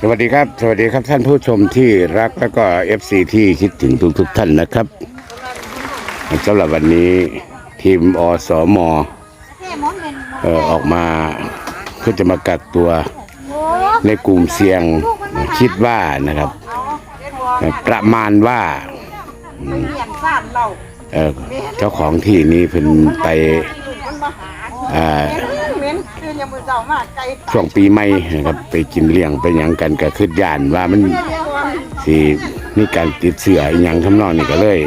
สวัสดีครับ สวัสดีครับท่านผู้ชมที่รักแล้วก็เอฟซีที่คิดถึงทุกทุกๆท่านนะครับสำหรับวันนี้ทีมอสมเอ่อออกมาเพื่อจะมากักตัวในกลุ่มเสี่ยงคิดว่านะครับ ประมาณว่าเจ้าของที่นี้เพิ่นไปอ่า ยังมือเจ้ามากไกลช่วงปีใหม่นะครับ ไปกินเลี้ยงไปหยังกันก็คือย่านว่ามันสิมีการติดเชื้ออีหยังทำนองนี้ก็เลย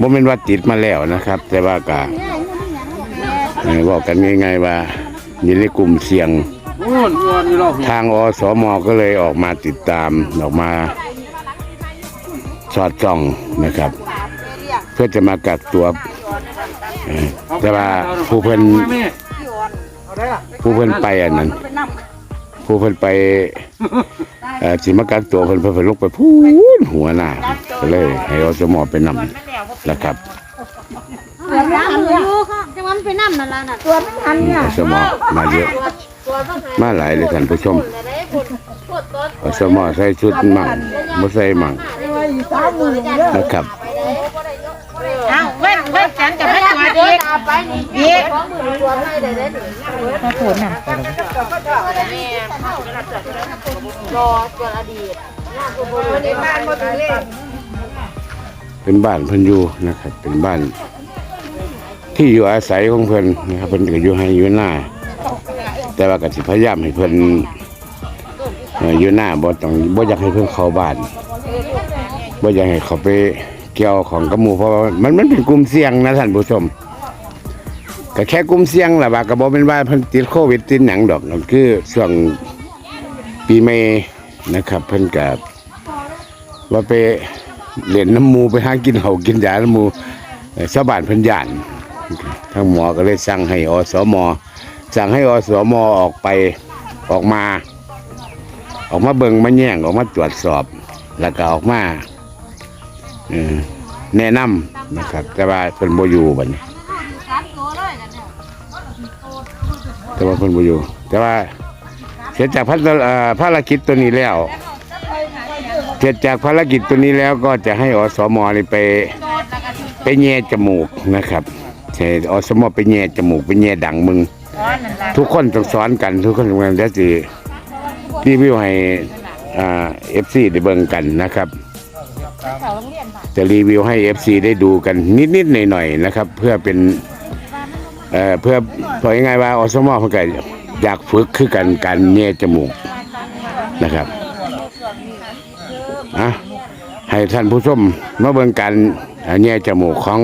บ่แม่นว่าติดมาแล้วนะครับ แต่ว่าก็เอ่อบอกกันง่ายๆว่าอยู่ในกลุ่มเสี่ยง อ้วนอ้วนนี่เราทางอสมก็เลยออกมาติดตามออกมา สอดส่องนะครับ เพื่อจะมากักตัวเอ่อแต่ว่าผู้เพิ่น ผู้เพิ่นไปอันนั้นไปนั่งผู้เพิ่นไปเอ่อสิมากักตัวเพิ่นเพิ่นไปลุกไปพูนหัวหน้าก็เลย ให้อสมไปนำนะครับตัวไม่ทันอยู่ค่ะจังหวะมันไปน้ำนั่นล่ะน่ะตัวไม่ทันเนี่ยอสมมาเยอะมาหลายเลยท่านผู้ชมอสมใส่ชุดมั่งบ่ใส่มั่งอีสามมือเด้อนะครับอ้าวเว้นเว้นฉันจะไม่ ตัวดีดีมาผลน่ะเป็นบ้านเพิ่นอยู่นะครับ เป็นบ้าน ที่อยู่อาศัยของเพิ่นนะครับเพิ่นก็อยู่ให้อยู่หน้า แต่ว่าก็สิพยายามให้เพิ่นเอ่ออยู่หน้าบ่ต้องบ่อยากให้เพิ่นเข้าบ้านบ่อยากให้เขาไป เกี่ยวของกับหมูเพราะว่ามันมันเป็นกลุ่มเสี่ยงนะท่านผู้ชมก็แค่กลุ่มเสี่ยงละว่าก็บ่เป็นว่าเพิ่นติดโควิดติดหยังดอกนั่นคือช่วงปีใหม่นะครับ เพิ่นก็ว่าไปเล่นน้ำมูไปหากินเหากินยาน้ำมูเอ่อชาวบ้านเพิ่นย่านทางหมอก็เลยสั่งให้อสมสั่งให้อสมออกไปออกมา ออกมาเบิงมาแย่งออกมาตรวจสอบ แล้วก็ออกมา แนะนำนะครับ แต่ว่าเพิ่นบ่อยู่บัดนี้ แต่ว่าเพิ่นบ่อยู่แต่ว่าเสร็จจากภารกิจตัวนี้แล้วเสร็จจากภารกิจตัวนี้แล้วก็จะให้อสมนี่ไปไปแย่จมูกนะครับใช่อสมอไปแย่จมูกไปแย่ดังมึง ทุกคนต้องสอนกันทุกคนต้องกันจะสิรีวิวให้เอฟซีได้เบิ่งกันนะครับ จะรีวิวให้เอฟซีได้ดูกันนิด ๆ หน่อย ๆ นะครับ เพื่อเป็นเอ่อเพื่อพอง่ายๆว่าอสมอเพิ่นก็อยากฝึกคือกันการแย่จมูกนะครับอะให้ท่านผู้ชมมาเบิ่งการแย่จมูกของ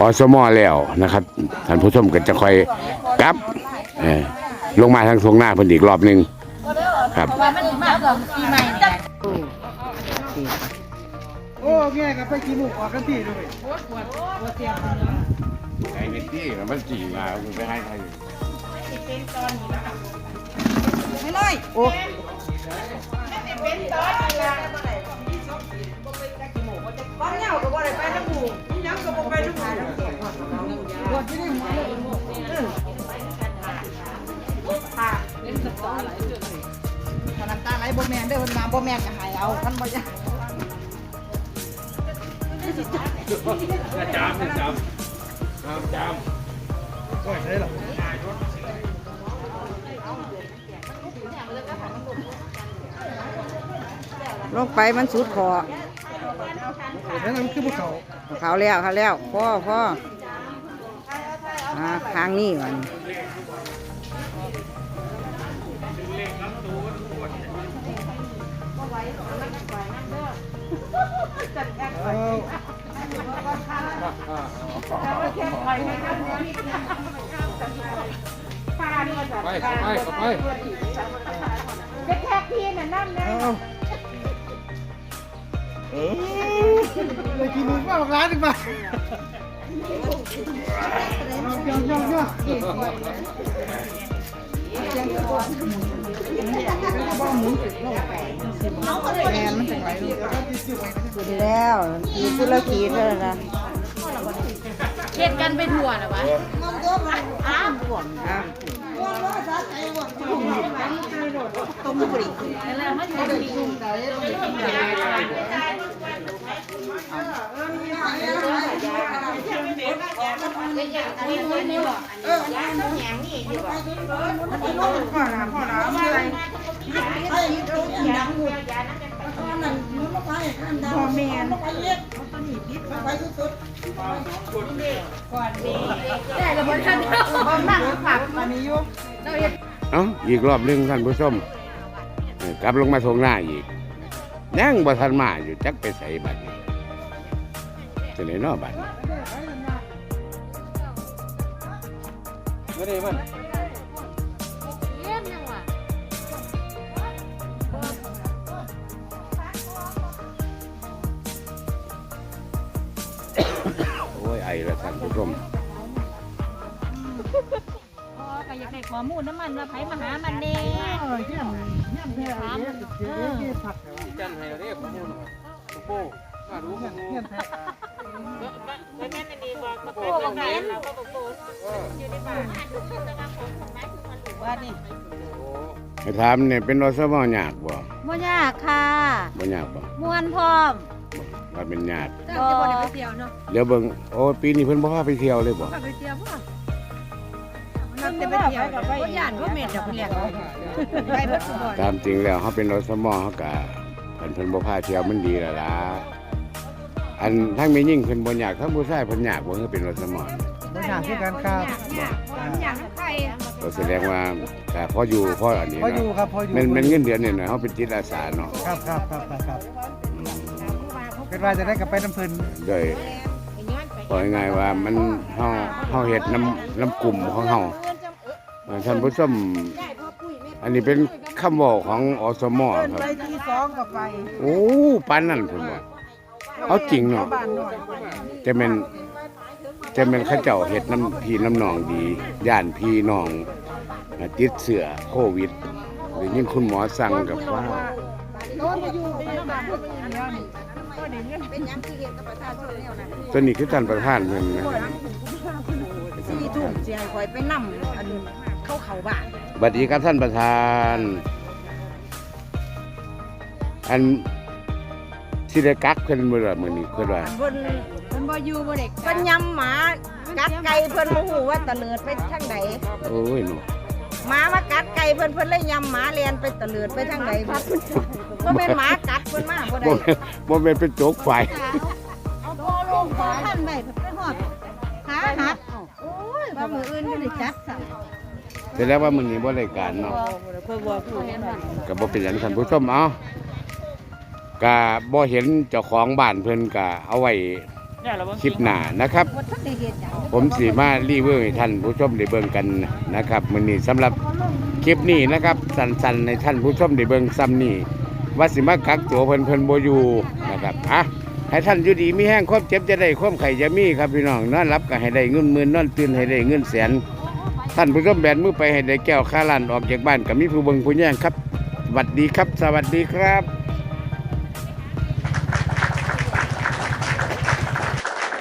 อสมอแล้วนะครับท่านผู้ชมก็จะคอยกลับลงมาทางทวงหน้าเพิ่นอีกรอบหนึ่งครับ โอ้แม่กับไปกินหมูออกกันทีด้วยไอ้เป็นที่มันจีมาไปให้ใครไม่เลยโอ้บ้านเหงาก็บ่ได้ไปน้ำหมูยังก็บ่ไปน้ำหมูบ่ที่นี่หัวเลยค่ะเล่นสตอหลายจุดเลยถ้าน้ำตาไหลบ่แม่นเด้อเพิ่นมาบ่แม่นก็หายเอาคันบ่อยาก จามจามจามก็ใช่หรอลงไปมันสุดคอแล้วนั่นคือภูเขาเขาแล้วเขาแล้วพ่อพ่ออ่าข้างนี้วัน ไปไปไปเออเลยกินหมูมาร้านหนึ่งมาย่องย่องย่อง แม่มันจังไรลูกกินแล้วกินสุรกีเท่านั้นนะเฮ็ดกันไปทั่วน่ะวะอะโมผู้บริแล้วมันจะมีพ่อละพ่อละอะไรพ่อแม่ได้ระบบท่านบ่นั่งผักอันนี้อยู่ เอ้าอีกรอบหนึงท่านผู้ชมเออกลับลงมาทงหน้าอีกยังบ่ทันมาอยู่จักไปใส่บัดนี้จะไหนนอบัดนี้ไม่ได้มันเยี่ยมยังวะโอ้ยไอละท่านผู้ชมพ่อก็อยากได้ข้อมูลน้ำมันว่าไผมาหามันเด้เออเยี่ยมเยี่ยมแท้เลยเจ๊เจ๊ผักแต่ว่าจันให้เรียกข้อมูลโป้มารู้ข้อมูล เยี่ยมแท้โอ้บอกเห็นว่านี่ให้ถามเนี่ยเป็นรสมอยากบ่บ่ยากค่ะบ่ยากบ่มวนพร้อมว่าเป็นญาติจะบ่ได้ไปเที่ยวเนาะเดี๋ยวเบิ่งโอ้ปีนี้เพิ่นบ่พาไปเที่ยวเลยบ่ไปเที่ยวพ่อนั่งแต่ไปเที่ยวก็ย่านก็เม็ดดอกเลี้ยงไปเพิ่นสิบ่ตามจริงแล้วเฮาเป็นรสมเฮาก็เพิ่นเพิ่นบ่พาเที่ยวมันดีแล้วล่ะ อันทั้งแม่ยิ่งเพิ่นบ่อยากทั้งผู้ชายเพิ่นอยากบ่คือเป็นรสมบริหารที่การครับอย่างใครก็แสดงว่าก็พออยู่พออันนี้พออยู่เนาะครับพออยู่แมันแมันเงินเดือนเนี่ยนะเฮาเป็นจิตอาสาเนาะครับครับครับครับครับอืมเป็นว่าจะได้กลับไปน้ำเพลินด้วยบอกง่ายๆว่ามันเฮาเฮาเฮ็ดน้ำน้ำกลุ่มของเฮาเอ่อท่านผู้ชมอันนี้เป็นคำบอกของอสมเพิ่นครับไปที่สองก็ไป โอ้ปานนั้นพุ่นบ่ เอาจริงเนาะบ้านน้อยจะแม่นจะแม่นเขาเจ้าเฮ็ดน้ำพี่น้ำนองดี ย่านพี่น้องอ่าติดเสื้อโควิดได้ยินคุณหมอสั่งกับว่าโน้นไปอยู่ไปบ้านเพิ่นเดียวนี่ก็ได้เงินเป็นหยังคือเฮ็ดกับประชาชนแนวนั้นตัวนี้คือท่านประธานเพิ่นนะสี่ทุ่มสิให้ข่อยไปนำอันเข้าเขาบ้านบัดนี้ครับท่านประธาน อัน สิได้กักเพิ่นมื้อละมื้อนี้เพิ่นว่าเพิ่นเพิ่นบ่อยู่บ่เด็กเพิ่นยำหมากัดไก่เพิ่นบ่ฮู้ว่าตะเลิดไปทางใดโอ้ยเนาะหมามากัดไก่เพิ่นเพิ่นเลยยำหมาเลียนไปตะเลิดไปทางใดพัดบ่แม่นหมากัดเพิ่นมาบ่บ่ได้แม่นบ่แม่นเป็นโจกไฟเอาพอลงพอขั้นไปไปหอดขาหักโอ้ยว่ามืออื่นก็ได้จัดสั่งแสดงว่ามื้อนี้บ่ได้การเนาะเพิ่นบ่ฮู้ก็บ่เป็นหยังท่านผู้ชมเอา ก็บ่เห็นเจ้าของบ้านเพิ่นก็เอาไว้คลิปหน้านะครับบ่ทันได้เฮ็ดหยังผมสีมารีวิวให้ท่านผู้ชมได้เบิ่งกันนะครับมื้อนี้สำหรับคลิปนี้นะครับ สั้นๆในท่านผู้ชมได้เบิ่งซ้ำนี้ว่าสิมากักตัวเพิ่นเพิ่นบ่อยู่นะครับอะให้ท่านอยู่ดีมีแห้งความเจ็บจะได้ความไข่จะมีครับพี่น้องนอนรับก็ให้ได้เงินหมื่นนอนตื่นให้ได้เงินแสนท่านผู้ชมแบนมือไปให้ได้แก้วค่าล้านออกจากบ้านก็มีผู้เบิ่งผู้แย่งครับสวัสดีครับ สวัสดีครับ